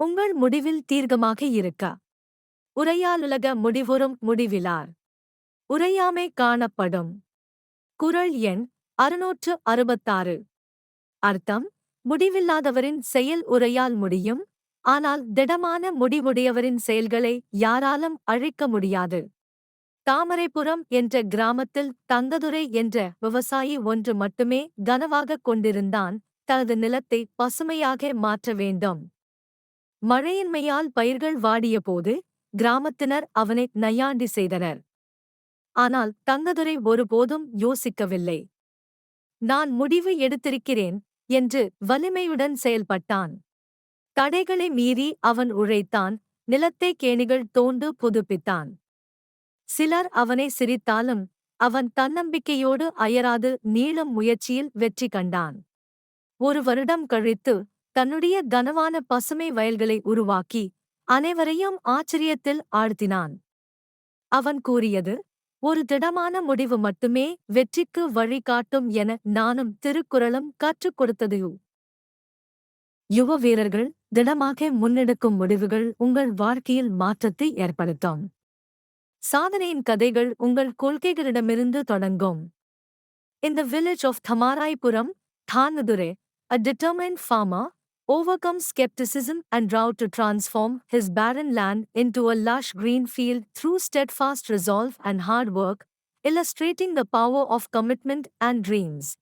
உங்கள் முடிவில் தீர்க்கமாக இருக்க? உரையாலுலக முடிவுறும் முடிவிலார். உரையாமை காணப்படும். குறள் எண் அறுநூற்று அறுபத்தாறு. அர்த்தம் முடிவில்லாதவரின் செயல் உரையால் முடியும் ஆனால் திடமான முடிவுடையவரின் செயல்களை யாராலும் அழிக்க முடியாது. தாமரைபுரம் என்ற கிராமத்தில் தங்கதுரை என்ற விவசாயி ஒன்று மட்டுமே கனவாகக் கொண்டிருந்தான் தனது நிலத்தை பசுமையாக மாற்ற வேண்டும். மழையின்மையால் பயிர்கள் வாடியபோது கிராமத்தினர் அவனை நையாண்டி செய்தனர். ஆனால் தங்கதுரை ஒருபோதும் யோசிக்கவில்லை. நான் முடிவு எடுத்திருக்கிறேன் என்று வலிமையுடன் செயல்பட்டான். தடைகளை மீறி அவன் உழைத்தான் நிலத்தை கேணிகள் தோண்டு புதுப்பித்தான். சிலர் அவனை சிரித்தாலும் அவன் தன்னம்பிக்கையோடு அயராது நீளும் முயற்சியில் வெற்றி கண்டான். ஒரு வருடம் கழித்து தன்னுடைய கனவான பசுமை வயல்களை உருவாக்கி அனைவரையும் ஆச்சரியத்தில் ஆழ்த்தினான். அவன் கூறியது ஒரு திடமான முடிவு மட்டுமே வெற்றிக்கு வழிகாட்டும் என நானும் திருக்குறளும் கற்றுக் கொடுத்தது யுவ வீரர்கள் திடமாக முன்னெடுக்கும் முடிவுகள் உங்கள் வாழ்க்கையில் மாற்றத்தை ஏற்படுத்தும். சாதனையின் கதைகள் உங்கள் கொள்கைகளிடமிருந்து தொடங்கும். In the village of Thamaraipuram, Thanadure, a determined farmer, overcomes skepticism and drought to transform his barren land into a lush green field through steadfast resolve and hard work, illustrating the power of commitment and dreams.